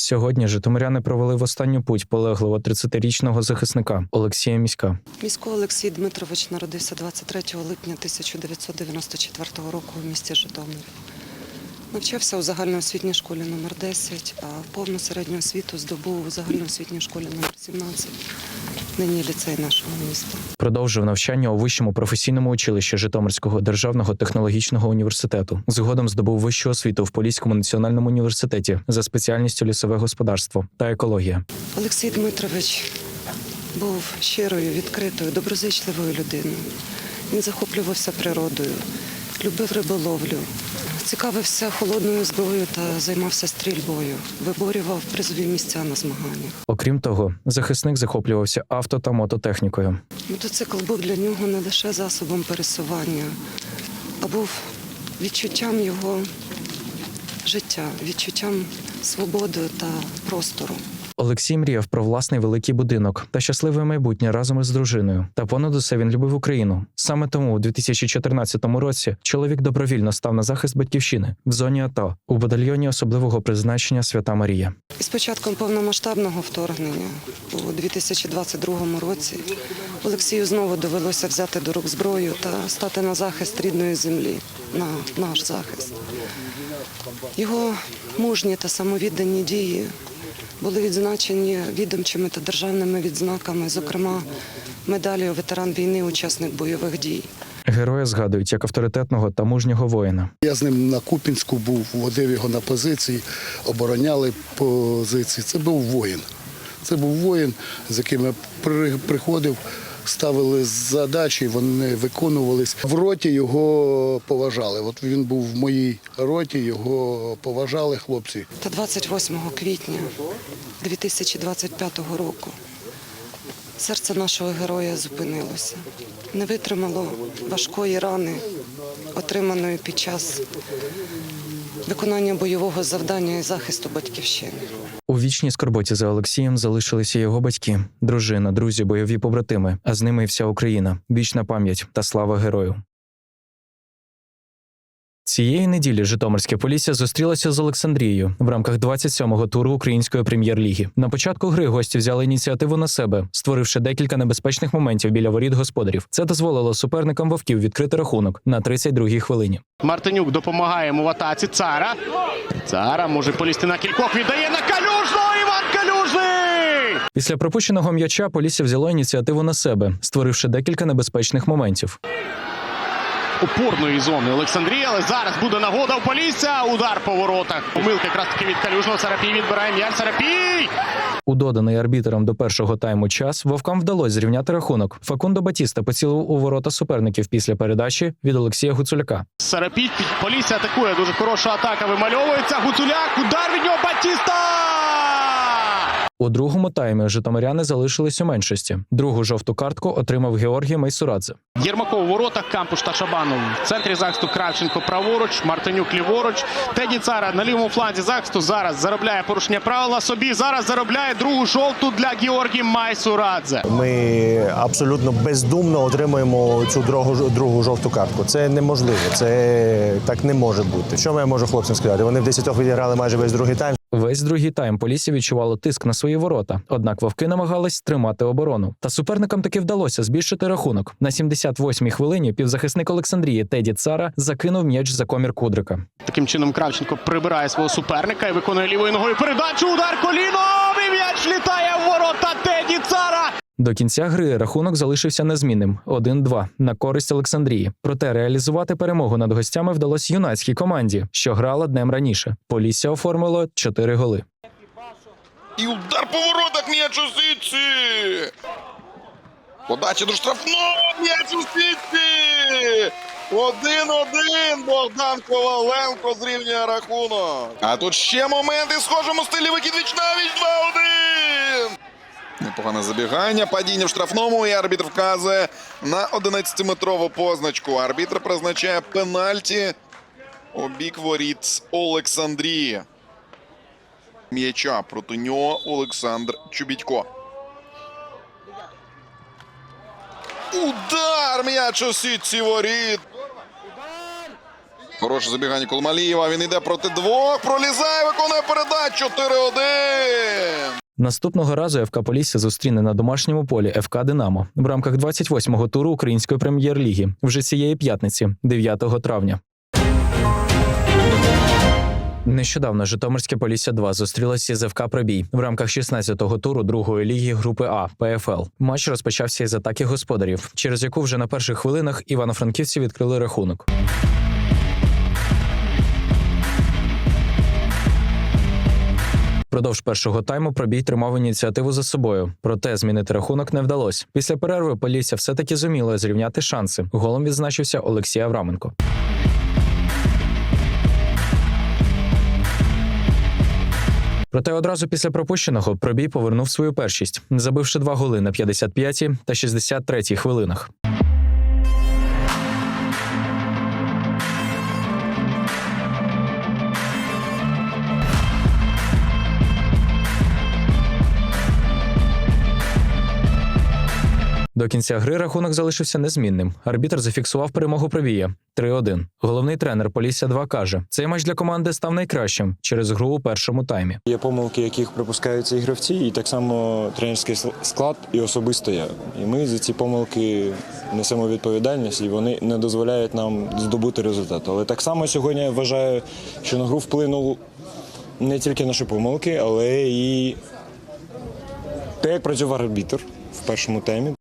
Сьогодні житомиряни провели в останню путь полеглого 30-річного захисника Олексія Міська. Місько Олексій Дмитрович народився 23 липня 1994 року у місті Житомир. Навчався у загальноосвітній школі номер 10, а повну середню освіту здобув у загальноосвітній школі номер 17, нині ліцей нашого міста. Продовжив навчання у вищому професійному училищі Житомирського державного технологічного університету. Згодом здобув вищу освіту в Поліському національному університеті за спеціальністю лісове господарство та екологія. Олексій Дмитрович був щирою, відкритою, доброзичливою людиною. Він захоплювався природою, любив риболовлю, цікавився холодною зброєю та займався стрільбою, виборював призові місця на змаганнях. Окрім того, захисник захоплювався авто та мототехнікою. Мотоцикл був для нього не лише засобом пересування, а був відчуттям його життя, відчуттям свободи та простору. Олексій мріяв про власний великий будинок та щасливе майбутнє разом із дружиною. Та понад усе він любив Україну. Саме тому у 2014 році чоловік добровільно став на захист батьківщини в зоні АТО у батальйоні особливого призначення Свята Марія. З початком повномасштабного вторгнення у 2022 році Олексію знову довелося взяти до рук зброю та стати на захист рідної землі, на наш захист. Його мужні та самовіддані дії були відзначені відомчими та державними відзнаками, зокрема медалію ветеран війни, учасник бойових дій. Героя згадують як авторитетного та мужнього воїна. Я з ним на Купінську був, водив його на позиції, обороняли позиції. Це був воїн. Це був воїн, з яким я приходив, ставили задачі, вони виконувались. В роті його поважали. От він був в моїй роті, його поважали хлопці. Та 28 квітня 2025 року серце нашого героя зупинилося. Не витримало важкої рани, отриманої під час виконання бойового завдання і захисту батьківщини. У вічній скорботі за Олексієм залишилися його батьки, дружина, друзі, бойові побратими, а з ними і вся Україна. Вічна пам'ять та слава герою. Цієї неділі Житомирське Полісся зустрілося з Олександрією в рамках 27-го туру української прем'єр-ліги. На початку гри гості взяли ініціативу на себе, створивши декілька небезпечних моментів біля воріт господарів. Це дозволило суперникам вовків відкрити рахунок на 32-й хвилині. Мартинюк допомагає йому в атаці. Цара. Цара може полізти на кількох. Віддає на Калюжного. Іван Калюжний! Після пропущеного м'яча Полісся взяло ініціативу на себе, створивши декілька небезпечних моментів. Опорної зони Олександрія, але зараз буде нагода у Полісся. Удар по воротах. Помилка якраз таки від Калюжного. Сарапій відбирає м'яч. Сарапій! У доданий арбітром до першого тайму час вовкам вдалося зрівняти рахунок. Факундо Батіста поцілив у ворота суперників після передачі від Олексія Гуцуляка. Сарапій Полісся атакує. Дуже хороша атака вимальовується. Гуцуляк. Удар від нього Батіста! У другому таймі житомиряни залишились у меншості. Другу жовту картку отримав Георгій Майсурадзе. Єрмаков у воротах, Кампуш та Шабанов в центрі захисту Кравченко праворуч, Мартинюк ліворуч. Теді Цара на лівому фланзі захисту зараз заробляє порушення правил на собі. Зараз заробляє другу жовту для Георгія Майсурадзе. Ми абсолютно бездумно отримуємо цю другу, другу жовту картку. Це неможливо. Це так не може бути. Що я можу хлопцям сказати? Вони в 10 відіграли майже весь другий тайм. Весь другий тайм Полісся відчувало тиск на свої ворота, однак вовки намагались тримати оборону. Та суперникам таки вдалося збільшити рахунок. На 78-й хвилині півзахисник Олександрії Теді Цара закинув м'яч за комір Кудрика. Таким чином Кравченко прибирає свого суперника і виконує лівою ногою передачу. Удар коліном і м'яч літає в ворота Теді Цара. До кінця гри рахунок залишився незмінним 1-2 на користь Олександрії. Проте реалізувати перемогу над гостями вдалося юнацькій команді, що грала днем раніше. Полісся оформило 4 голи. І удар по воротах м'яч! Подача до штрафного м'яч у сітці! Один-один Богдан Коваленко зрівнює рахунок. А тут ще момент і схожому стилі викид віч навіч 2-1! Непогане забігання, падіння в штрафному, і арбітр вказує на 11-метрову позначку. Арбітр призначає пенальті у бік воріт Олександрії. М'яча проти нього Олександр Чубітько. Удар м'яч у сітці воріт. Хороше забігання Колмалієва. Він йде проти двох. Пролізає, виконує передачу. 4-1. Наступного разу ФК Полісся зустріне на домашньому полі ФК Динамо в рамках 28-го туру Української прем'єр-ліги вже цієї п'ятниці, 9 травня. Нещодавно Житомирське Полісся 2 зустрілося з ФК Пробій в рамках 16-го туру другої ліги групи А ПФЛ. Матч розпочався із атаки господарів, через яку вже на перших хвилинах івано-франківці відкрили рахунок. Продовж першого тайму пробій тримав ініціативу за собою, проте змінити рахунок не вдалося. Після перерви Полісся все-таки зуміло зрівняти шанси. Голом відзначився Олексій Авраменко. Проте одразу після пропущеного пробій повернув свою першість, забивши два голи на 55-й та 63-й хвилинах. До кінця гри рахунок залишився незмінним. Арбітр зафіксував перемогу Пробія 3-1. Головний тренер Полісся 2 каже: цей матч для команди став найкращим через гру у першому таймі. Є помилки, яких припускаються і гравці, і так само тренерський склад і особисто я. І ми за ці помилки несемо відповідальність, і вони не дозволяють нам здобути результат. Але так само сьогодні я вважаю, що на гру вплинув не тільки наші помилки, але і те, як працював арбітр в першому таймі.